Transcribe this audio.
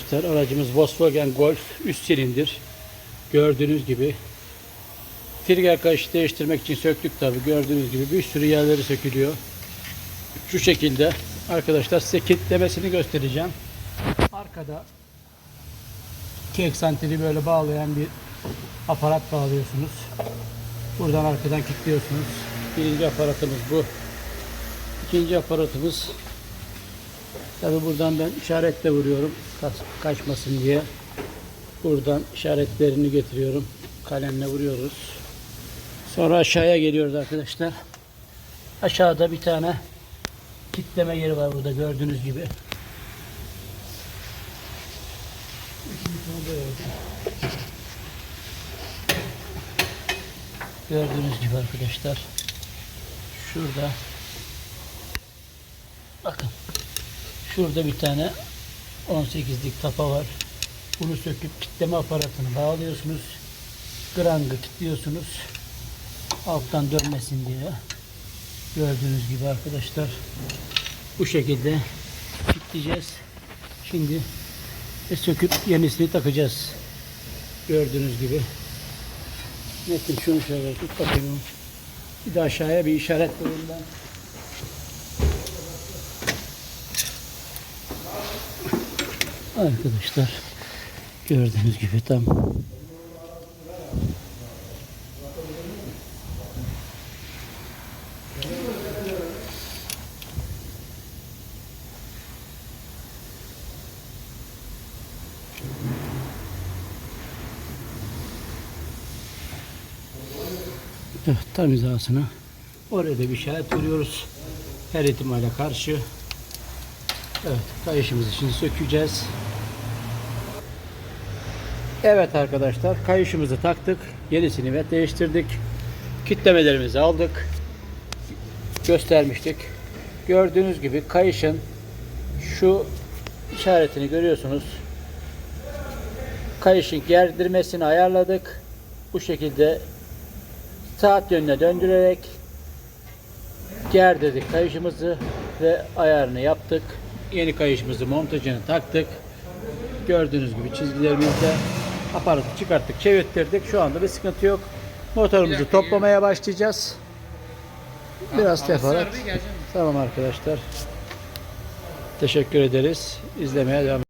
arkadaşlar. Aracımız Volkswagen Golf 3 silindir. Gördüğünüz gibi. Trigger kayışı değiştirmek için söktük tabi. Gördüğünüz gibi bir sürü yerleri sökülüyor. Şu şekilde. Arkadaşlar size kilitlemesini göstereceğim. Arkada iki eksanteri böyle bağlayan bir aparat bağlıyorsunuz. Buradan arkadan kilitliyorsunuz. Birinci aparatımız bu. İkinci aparatımız Tabi buradan ben işaretle vuruyorum kaç- kaçmasın diye. Buradan işaretlerini getiriyorum. Kalemle vuruyoruz. Sonra aşağıya geliyoruz arkadaşlar. Aşağıda bir tane kitleme yeri var burada gördüğünüz gibi. Gördüğünüz gibi arkadaşlar. Şurada bakın Şurada bir tane 18'lik tapa var. Bunu söküp kitleme aparatını bağlıyorsunuz. Grangı kilitliyorsunuz. Alttan dönmesin diye. Gördüğünüz gibi arkadaşlar. Bu şekilde kilitleyeceğiz. Şimdi e, söküp yenisini takacağız. Gördüğünüz gibi. Metin şunu şöyle tut bakayım. Bir de aşağıya bir işaret koyayım ben. Arkadaşlar gördüğünüz gibi tam Evet, tam hizasına oraya da bir işaret veriyoruz. Her ihtimale karşı Evet, kayışımızı şimdi sökeceğiz. Evet arkadaşlar, kayışımızı taktık. Yenisini ve değiştirdik. Kitlemelerimizi aldık. Göstermiştik. Gördüğünüz gibi kayışın şu işaretini görüyorsunuz. Kayışın gerdirmesini ayarladık. Bu şekilde saat yönüne döndürerek gerdirdik kayışımızı ve ayarını yaptık. Yeni kayışımızı montajını taktık. Gördüğünüz gibi çizgilerimizde aparatı çıkarttık, çevirttirdik. Şu anda bir sıkıntı yok. Motorumuzu toplamaya başlayacağız. Biraz teferruat. Tamam arkadaşlar. Teşekkür ederiz. İzlemeye devam